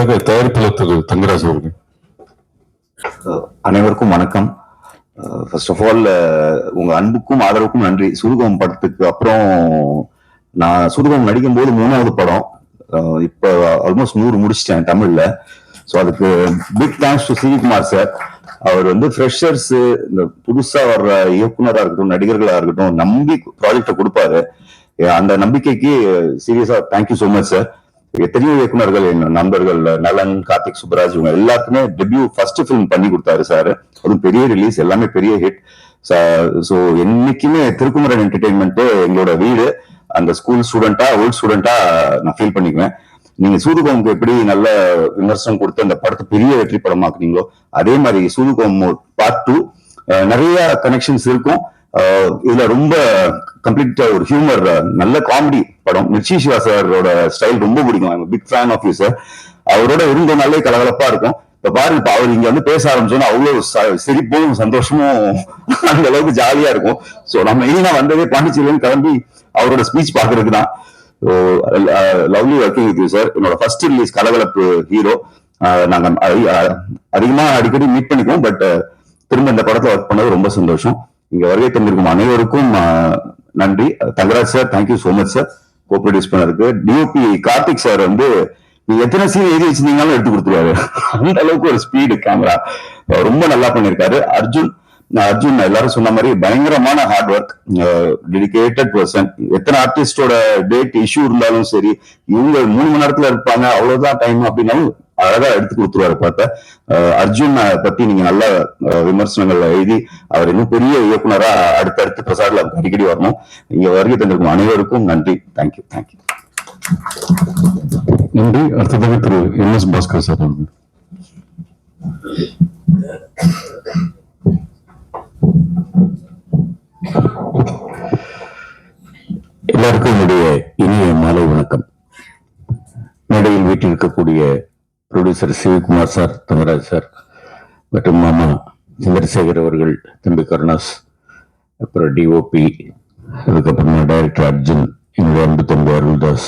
அடுத்ததாக தயாரிப்பாளர் திரு தங்கராஜ் அவர்கள். அனைவருக்கும் வணக்கம். ஃபர்ஸ்ட் ஆஃப் ஆல் உங்க அன்புக்கும் ஆதரவுக்கும் நன்றி. சுருகம் படத்துக்கு அப்புறம் நான் சுருகம் நடிக்கும் போது மூணாவது படம். இப்போ இப்ப ஆல்மோஸ்ட் நூறு முடிச்சிட்டேன் தமிழ்ல. ஸோ அதுக்கு big thanks to Sivakumar sir அவர் வந்து ஃப்ரெஷர்ஸ் இந்த புதுசா வர்ற இயக்குனரா இருக்கட்டும் நடிகர்களா இருக்கட்டும் நம்பி ப்ராஜெக்டை கொடுப்பாரு. அந்த நம்பிக்கைக்கு சீரியஸா தேங்க்யூ ஸோ மச் சார் எத்தனையோ இயக்குனர்கள் என் நண்பர்கள் நலன் கார்த்திக் சுப்ராஜ் இவங்க எல்லாருக்குமே டெபியூ ஃபர்ஸ்ட் ஃபிலிம் பண்ணி கொடுத்தாரு சார் அதுவும் பெரிய ரிலீஸ் எல்லாமே பெரிய ஹிட் ஸோ என்னைக்குமே திருக்குமரன் என்டர்டெயின்மெண்ட் எங்களோட வீடு. அந்த ஸ்கூல் ஸ்டூடெண்டா ஓல்ட் ஸ்டூடெண்டா நான் ஃபீல் பண்ணிக்குவேன். நீங்க சூதுகோமுக்கு எப்படி நல்ல விமர்சனம் கொடுத்து அந்த படத்தை பெரிய வெற்றி படமாக்குனீங்களோ அதே மாதிரி சூதுகோம் பார்ட் டூ நிறைய கனெக்ஷன்ஸ் இருக்கும். இதுல ரொம்ப கம்ப்ளீட்டா ஒரு ஹியூமர் நல்ல காமெடி படம். மிர்ச்சி சிவா சாரோட ஸ்டைல் ரொம்ப பிடிக்கும். Big fan of you sir அவரோட இருந்தனாலே கலகலப்பா இருக்கும். இப்ப பாருங்க இப்ப அவர் இங்க வந்து பேச ஆரம்பிச்சோன்னா அவ்வளவு சிரிப்பும் சந்தோஷமும் அந்த அளவுக்கு ஜாலியா இருக்கும். சோ நம்ம மெயினா வந்ததே பாண்டிச்சேரியில கிளம்பி அவரோட ஸ்பீச் பாக்குறதுக்கு தான். Lovely working with you sir என்னோட ஃபர்ஸ்ட் ரிலீஸ் கலகலப்பு ஹீரோ நாங்க அதிகமா அடிக்கடி மீட் பண்ணிக்குவோம் பட் திரும்ப இந்த படத்துல ஒர்க் பண்ணது ரொம்ப சந்தோஷம். இங்க வருகை தந்திருக்கும் அனைவருக்கும் நன்றி. Thangaraj sir thank you so much sir co produce பண்ணதுக்கு டிஓபி கார்த்திக் சார் வந்து நீங்க எத்தனை சீன் எழுதி வச்சிருந்தீங்களும் எடுத்து கொடுத்துருவாரு. அந்த அளவுக்கு ஒரு ஸ்பீடு கேமரா ரொம்ப நல்லா பண்ணிருக்காரு. அர்ஜுன் நான் அர்ஜுன் எல்லாரும் சொன்ன மாதிரி பயங்கரமான ஹார்ட் ஒர்க் டெடிக்கேட்டட் பர்சன் எத்தனை ஆர்டிஸ்டோட டேட் இஷ்யூ இருந்தாலும் சரி இவங்க மூணு மணி நேரத்துல இருப்பாங்க அவ்வளவுதான் டைம் அப்படின்னாலும் அழகா எடுத்து கொடுத்துருவாரு பார்த்த. அர்ஜுன் பத்தி நீங்க நல்ல விமர்சனங்கள் எழுதி அவர் இன்னும் பெரிய இயக்குனரா அடுத்தடுத்து பிரசாத்ல அடிக்கடி வரணும். இங்க வருகை தந்திருக்கும் அனைவருக்கும் நன்றி. தேங்க்யூ தேங்க்யூ நன்றி. அடுத்ததாக Thiru N S Bhaskar sir எல்லாருக்கும் என்னுடைய இனிய மாலை வணக்கம். மேடையில் வீட்டில் இருக்கக்கூடிய producer Sivakumar sir Thangaraj sir மற்றும் மாமா சந்திரசேகர் அவர்கள் தம்பி கருணாஸ் அப்புறம் டிஓபி அதுக்கப்புறமா டைரக்டர் அர்ஜுன் என்னுடைய அன்பு தம்பி அருள்தாஸ்.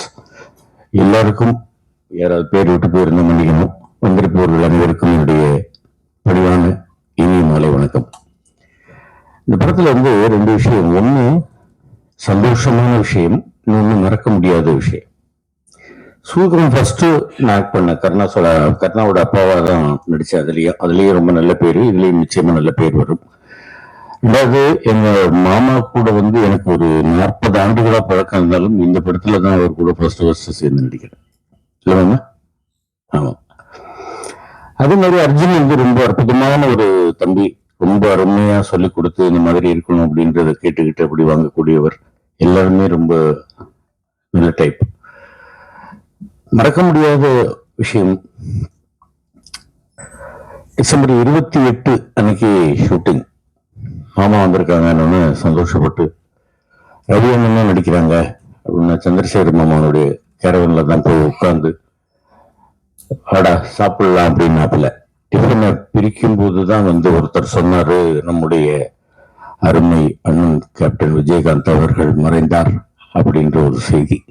எல்லாருக்கும் யாராவது பேர் விட்டு போயிருந்த மன்னிக்கணும் வந்திருப்பவர்கள் அனைவருக்கும் என்னுடைய பணிவான இனிய மாலை வணக்கம். இந்த படத்துல வந்து ரெண்டு விஷயம். ஒன்று சந்தோஷமான விஷயம் இன்னொன்று மறக்க முடியாத விஷயம். சூத்ரம் ஃபர்ஸ்ட் நான் ஆக்ட் பண்ண சொல்ல கருணாவோட அப்பாவா தான் நடித்தேன் அதுலேயும் அதுலேயும் ரொம்ப நல்ல பேர். இதுலேயும் நிச்சயமாக நல்ல பேர் வரும். ரெண்டாவது எங்கள் மாமா கூட வந்து எனக்கு ஒரு நாற்பது ஆண்டுகளாக பழக்கம் இருந்தாலும் இந்த படத்துல தான் அவர் கூட ஃபர்ஸ்ட் ஃபர்ஸ்ட் சேர்ந்து நடிக்கிறேன் இல்லை மாமா? அதே மாதிரி அர்ஜுன் வந்து ரொம்ப அற்புதமான ஒரு தம்பி. ரொம்ப அருமையாக சொல்லி கொடுத்து இந்த மாதிரி இருக்கணும் அப்படின்றத கேட்டுக்கிட்டு அப்படி வாங்கக்கூடியவர். எல்லாருமே ரொம்ப நல்ல டைப் மறக்க முடியாத விஷயம். டிசம்பர் இருபத்தி எட்டு அன்னைக்கு ஷூட்டிங் மாமா வந்திருக்காங்கன்னு சந்தோஷப்பட்டு ரவி அண்ணன் நடிக்கிறாங்க அப்படின்னு சந்திரசேகர் மாமாவுடைய கேரவனில் தான் போய் உட்கார்ந்து அடா சாப்பிடலாம் அப்படின்னாப்புல. டிஃபனை பிரிக்கும் போதுதான் வந்து ஒருத்தர் சொன்னாரு நம்முடைய அருமை அண்ணன் கேப்டன் விஜயகாந்த் அவர்கள் மறைந்தார் அப்படின்ற ஒரு செய்தி.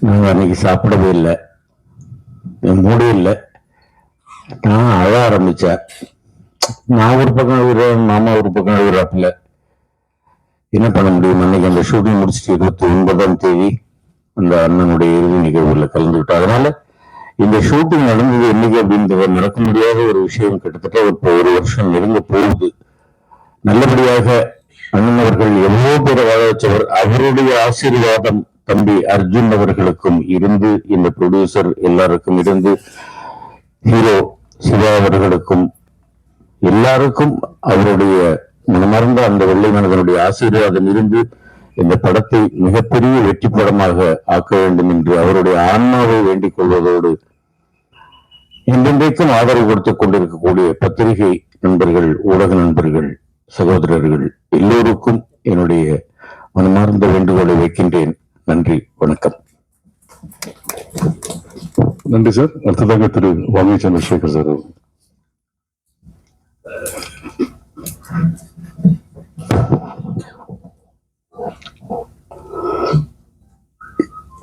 நான் அன்னைக்கு சாப்பிடவே இல்லை. என் மூடே இல்லை. நான் அழ ஆரம்பிச்சேன். நான் ஒரு பக்கம் அழுகிறேன் மாமா ஒரு பக்கம் அழுகிறாப்புல. என்ன பண்ண முடியும்? அன்னைக்கு அந்த ஷூட்டிங் முடிச்சுட்டு இருபத்தி ஒன்பதாம் தேதி அந்த அண்ணனுடைய இறுதி நிகழ்வுல கலந்துக்கிட்டோம் அதனால இந்த ஷூட்டிங் நடந்தது என்னைக்கு அப்படின்றத நடக்க முடியாத ஒரு விஷயம் கிட்டத்தட்ட இப்போ ஒரு வருஷம் நெருங்க போகுது. நல்லபடியாக அண்ணன் அவர்கள் எவ்வளோ பேரை வாழ வச்சவர் அவருடைய ஆசீர்வாதம் தம்பி அர்ஜுன் அவர்களுக்கும் இருந்து இந்த ப்ரொடியூசர் எல்லாருக்கும் இருந்து ஹீரோ சிவா அவர்களுக்கும் எல்லாருக்கும் அவருடைய மனமார்ந்த அந்த வெள்ளை மனதனுடைய ஆசீர்வாதம் இருந்து இந்த படத்தை மிகப்பெரிய வெற்றி படமாக ஆக்க வேண்டும் என்று அவருடைய ஆன்மாவை வேண்டிக் கொள்வதோடு என்றென்றைக்கும் ஆதரவு கொடுத்துக் கொண்டிருக்கக்கூடிய பத்திரிகை நண்பர்கள் ஊடக நண்பர்கள் சகோதரர்கள் எல்லோருக்கும் என்னுடைய மனமார்ந்த வேண்டுகோளை வைக்கின்றேன். நன்றி வணக்கம். நன்றி சார் அடுத்ததாக திரு வாமி சந்திரசேகர் சார்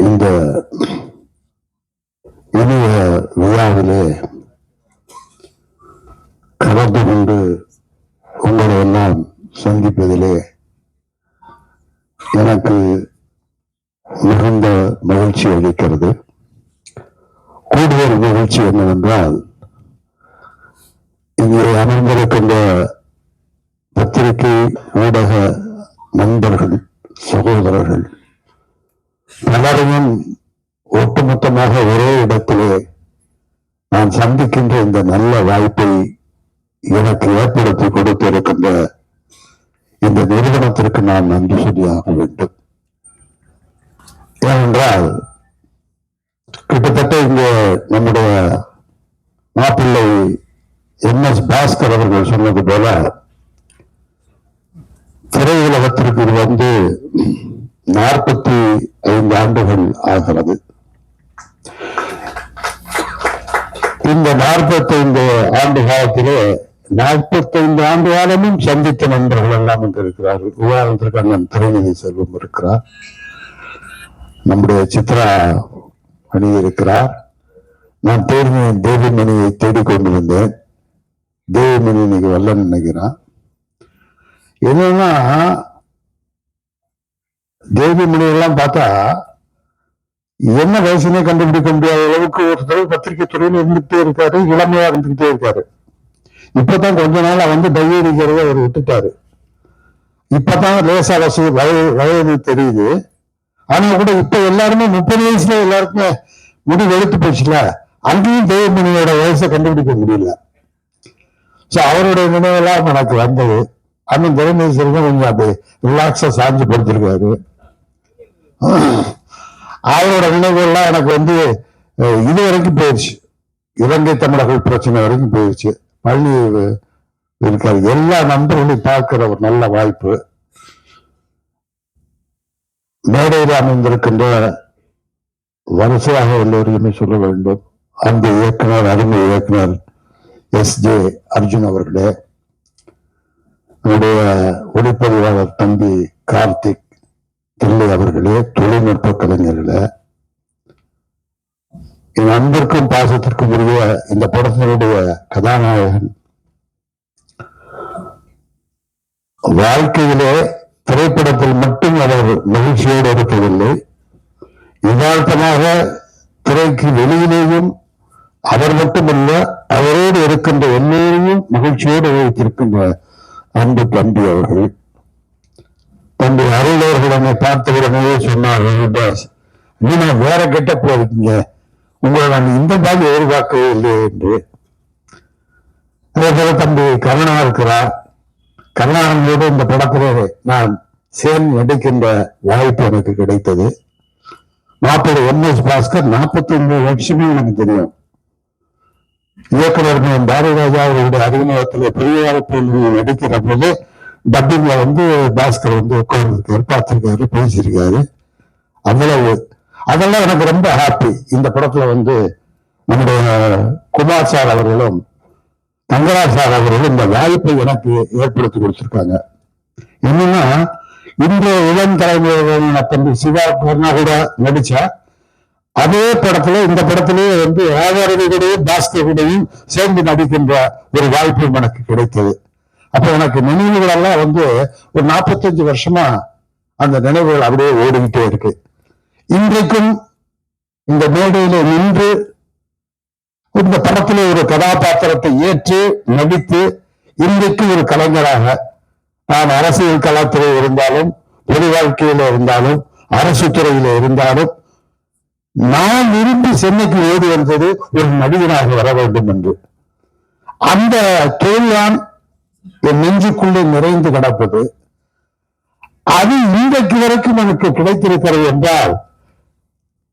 இந்த இனிய விழாவிலே கலந்து கொண்டு உங்களை எல்லாம் சந்திப்பதிலே எனக்கு மகிழ்ச்சி அளிக்கிறது. கூடுதல் மகிழ்ச்சி என்னவென்றால் இங்கே அமர்ந்திருக்கின்ற பத்திரிகை ஊடக நண்பர்கள் சகோதரர்கள் பலரையும் ஒட்டுமொத்தமாக ஒரே இடத்திலே நான் சந்திக்கின்ற இந்த நல்ல வாய்ப்பை எனக்கு ஏற்படுத்தி கொடுத்திருக்கின்ற இந்த நிறுவனத்திற்கு நான் நன்றி சொல்லியாக வேண்டும். ஏனென்றால் நம்முடைய மாப்பிள்ளை எம் எஸ் பாஸ்கர் அவர்கள் சொன்னது போல திரையுலகத்திற்கு இது வந்து நாற்பத்தி ஐந்து ஆண்டுகள் ஆகிறது. இந்த நாற்பத்தைந்து ஆண்டு காலத்திலே நாற்பத்தைந்து ஆண்டு காலமும் சந்தித்த நண்பர்கள் எல்லாம் இங்கு இருக்கிறார்கள். உதாரணத்திற்கு அண்ணன் திரைநிதி செல்வம் இருக்கிறார். நம்முடைய சித்ரா அணி இருக்கிறார் நான் தேர்வு தேவிமணியை தேடிக்கொண்டிருந்தேன் தேவிமணி இன்னைக்கு வரலன்னு நினைக்கிறான். என்னன்னா தேவிமணியெல்லாம் பார்த்தா என்ன வயசுனே கண்டுபிடிக்க முடியாத அளவுக்கு ஒருத்தர் பத்திரிகை துறையில இருந்துகிட்டே இருக்காரு இளமையா இருந்துகிட்டே இருக்காரு. இப்பதான் கொஞ்ச நாளா வந்து டையடிக்கிறத அவர் விட்டுட்டாரு. இப்பதான் லேசா வசதி வயது வயது தெரியுது. ஆனா கூட இப்ப எல்லாருமே முப்பது வயசுல எல்லாருக்குமே முடி வெளுத்து போச்சுல. அங்கேயும் தேவமணியோட வயசை கண்டுபிடிக்க முடியல. ஸோ அவருடைய நினைவெல்லாம் எனக்கு வந்தது. அண்ணன் திறமேஸ்வரன் கொஞ்சம் அப்படி ரிலாக்ஸா சாஞ்சு படுத்திருக்காரு. அவரோட நினைவுகள்லாம் எனக்கு வந்து இது வரைக்கும் போயிடுச்சு இலங்கை தமிழர்கள் பிரச்சனை வரைக்கும் போயிடுச்சு பள்ளி இருக்கார் இருக்காரு. எல்லா நண்பர்களையும் பார்க்கிற ஒரு நல்ல வாய்ப்பு. மேடையில் அமைந்திருக்கின்ற வரிசையாக எல்லோரையுமே சொல்ல வேண்டும். அந்த இயக்குனர் அருமை இயக்குனர் எஸ் ஜே அர்ஜுன் அவர்களே நம்முடைய ஒளிப்பதிவாளர் தம்பி கார்த்திக் தில்லை அவர்களே தொழில்நுட்ப கலைஞர்களே என் அன்பிற்கும் பாசத்திற்கும் உரிய இந்த படத்தினுடைய கதாநாயகன் வாழ்க்கையிலே திரைப்படத்தில் மட்டும் அவர் மகிழ்ச்சியோடு இருப்பதில்லை யதார்த்தமாக திரைக்கு வெளியிலேயும் அவர் மட்டுமல்ல அவரோடு இருக்கின்ற எல்லோரையும் மகிழ்ச்சியோடு வைத்திருக்கின்ற அன்பு தம்பி அவர்கள். தம்பி அருளவர்கள் என்னை பார்த்த உடனே சொன்னார் "பாஸ், நீங்க வேற கெட்ட போயிருக்கீங்க. உங்களை நான் இந்த மாதிரி எதிர்பார்க்கவே இல்லை என்று. அதே போல தம்பி கருணா இருக்கிறார். கருணாநந்தோடு இந்த படத்திலே நான் சேர்ந்து நடிக்கின்ற வாய்ப்பு எனக்கு கிடைத்தது. மாப்பிள்ளை எம் எஸ் பாஸ்கர் நாற்பத்தி ஒன்பது வருஷமே எனக்கு தெரியும். இயக்குனர் மு. பாரதிராஜா அவர்களுடைய அறிமுகத்தில் பெரிய போல் நடிக்கிற போது டப்பிங்ல வந்து பாஸ்கர் வந்து உட்கார்ந்துருக்காரு பார்த்துருக்காரு பேசியிருக்காரு. அவ்வளவு. அதெல்லாம் எனக்கு ரொம்ப ஹாப்பி இந்த படத்துல வந்து நம்முடைய குமார் சார் அவர்களும் தங்கராஜ் சார் அவர்களும் இந்த வாய்ப்பை எனக்கு ஏற்படுத்தி கொடுத்துருக்காங்க. என்னன்னா இன்றைய இளம் தலைமுறையின தம்பி சிவா கூட நடிச்சா அதே படத்துல இந்த படத்திலேயே வந்து ஆதாரங்களுடையும் பாஸ்கர் கூடயும் சேர்ந்து நடிக்கின்ற ஒரு வாய்ப்பு எனக்கு கிடைத்தது. அப்ப எனக்கு நினைவுகள் எல்லாம் வந்து ஒரு நாற்பத்தஞ்சு வருஷமா அந்த நினைவுகள் அப்படியே ஓடிக்கிட்டே இருக்கு. இன்றைக்கும் இந்த மேடையில நின்று இந்த படத்துல ஒரு கதாபாத்திரத்தை ஏற்று நடித்து இன்றைக்கு ஒரு கலைஞராக நான் அரசியல் கலாத்துறை இருந்தாலும் பொது வாழ்க்கையில இருந்தாலும் அரசு துறையில இருந்தாலும் நான் விரும்பி சென்னைக்கு ஓடி வந்தது ஒரு மனிதனாக வர வேண்டும் என்று. அந்த கேள்விதான் என் நெஞ்சுக்குள்ளே நிறைந்து கிடப்பது. அது இன்றைக்கு வரைக்கும் எனக்கு கிடைத்திருக்கிறது என்றால்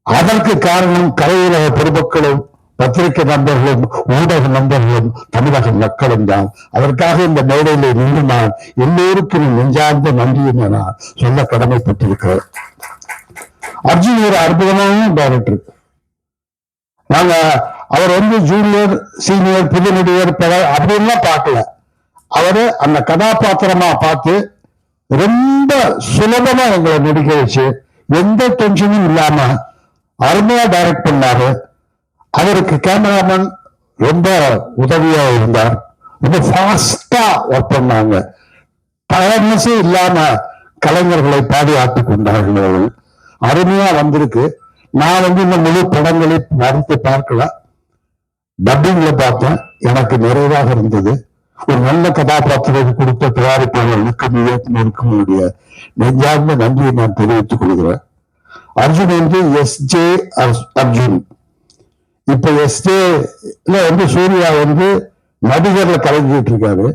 அதற்கு காரணம் கலையுலக பெருமக்களும் பத்திரிகை நண்பர்களும் ஊடக நண்பர்களும் தமிழக மக்களும் தான். அதற்காக இந்த மேடையில் நின்று நான் எல்லோருக்கும் நெஞ்சார்ந்த நெஞ்சார்ந்த நன்றியை நான் சொல்ல கடமைப்பட்டிருக்கிறேன். அர்ஜுன் ஒரு அற்புதமான டைரக்டர் நாங்க அவர் வந்து ஜூனியர் சீனியர் புது நடிகர் அப்படின்லாம் பார்க்கல. அவரு அந்த கதாபாத்திரமா பார்த்து ரொம்ப சுலபமா எங்களை நடிக்க வச்சு எந்த டென்ஷனும் இல்லாம அருமையா டைரக்ட் பண்ணாரு. அவருக்கு கேமராமேன் ரொம்ப உதவியா இருந்தார். ரொம்ப ஃபாஸ்டா ஒர்க் பண்ணாங்க. டயர்னஸே இல்லாம கலைஞர்களை பாதுகாத்துக் கொண்டார்கள் அவர்கள். அருமையா வந்திருக்கு. நான் வந்து இந்த முழு படங்களை நடத்தி பார்க்கல. டப்பிங்ல பார்த்தேன். எனக்கு நிறைவாக இருந்தது. ஒரு நல்ல கதாபாத்திரத்தை கொடுத்த தயாரிப்பாளர்களுக்கு இயக்குநருக்கும் என்னுடைய நெஞ்சார்ந்த நன்றியை நான் தெரிவித்துக் கொள்கிறேன். அர்ஜுன் வந்து எஸ் ஜே அர்ஜுன். இப்ப எஸ் ஜே வந்து சூர்யா வந்து நடிகர்ல கலந்துட்டு இருக்காரு.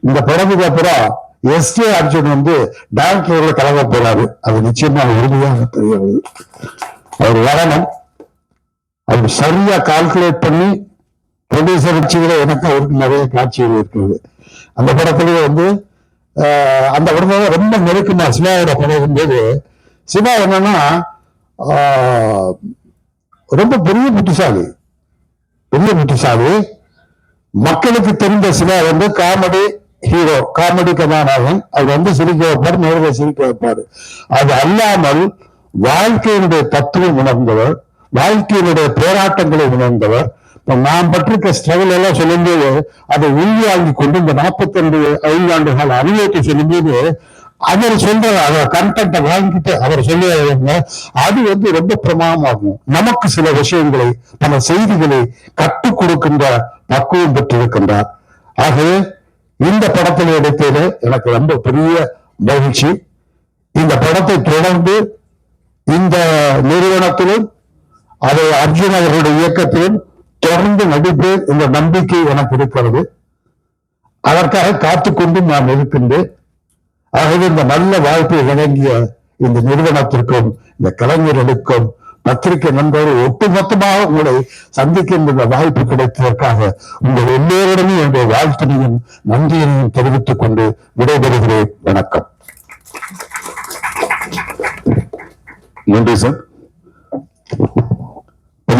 இந்த படத்துக்கு அப்புறம் எஸ்கே அர்ஜுன் வந்து டைரக்டர்ல கலக்க போறாரு. அது நிச்சயமா உறுதியாக தெரியாது அவர் வரணும். அவர் சரியா கால்குலேட் பண்ணி ப்ரொடியூசர் வச்சுக்கிற எனக்கு அவருக்கு நிறைய காட்சிகள் இருக்கிறது. அந்த படத்துலயே வந்து அந்த படத்துல ரொம்ப நெருக்கமா சிவாவோட படம் போது சிவா என்னன்னா ரொம்ப பெரிய புத்திசாலி. பெரிய புத்திசாலி. மக்களுக்கு தெரிந்த சிவா வந்து காமெடி ஹீரோ காமெடி கதாநாயகன். அது வந்து சிரிக்க வைப்பார் நேரில் சிரிக்க வைப்பார். அது அல்லாமல் வாழ்க்கையினுடைய தத்துவம் உணர்ந்தவர் வாழ்க்கையினுடைய போராட்டங்களை உணர்ந்தவர். இப்ப நாம் பட்டிருக்க ஸ்ட்ரகிள் எல்லாம் சொல்லும்போது அதை உள்வாங்கி கொண்டு இந்த நாற்பத்தி ரெண்டு ஐந்து கால அனுபவத்தை சொல்லும்போது அவர் சொல்ற அவர் கண்டென்ட்டை வாங்கிட்டு அவர் சொல்லுவாங்க அது வந்து ரொம்ப பிரமாணமாகும். நமக்கு சில விஷயங்களை பல செய்திகளை கற்றுக் கொடுக்கின்ற பக்குவம் பெற்றிருக்கின்றார். ஆகவே இந்த படத்தில் எடுத்தது எனக்கு ரொம்ப பெரிய மகிழ்ச்சி. இந்த படத்தை தொடர்ந்து இந்த நிறுவனத்திலும் அதை அர்ஜுன் அவர்களுடைய இயக்கத்திலும் தொடர்ந்து நடிப்பேன் இந்த நம்பிக்கை எனக்கு இருக்கிறது. அதற்காக காத்துக்கொண்டு நான் இருக்கின்றேன். ஆகவே இந்த நல்ல வாய்ப்பை வழங்கிய இந்த நிறுவனத்திற்கும் இந்த கலைஞர்களுக்கும் பத்திரிகை நண்பர்கள் ஒட்டுமொத்தமாக உங்களை சந்திக்கின்ற வாய்ப்பு கிடைத்ததற்காக உங்கள் எல்லோரிடமும் என்னுடைய வாழ்த்தினையும் நன்றியினையும் தெரிவித்துக் கொண்டு விடைபெறுகிறேன். வணக்கம். நன்றி சார்.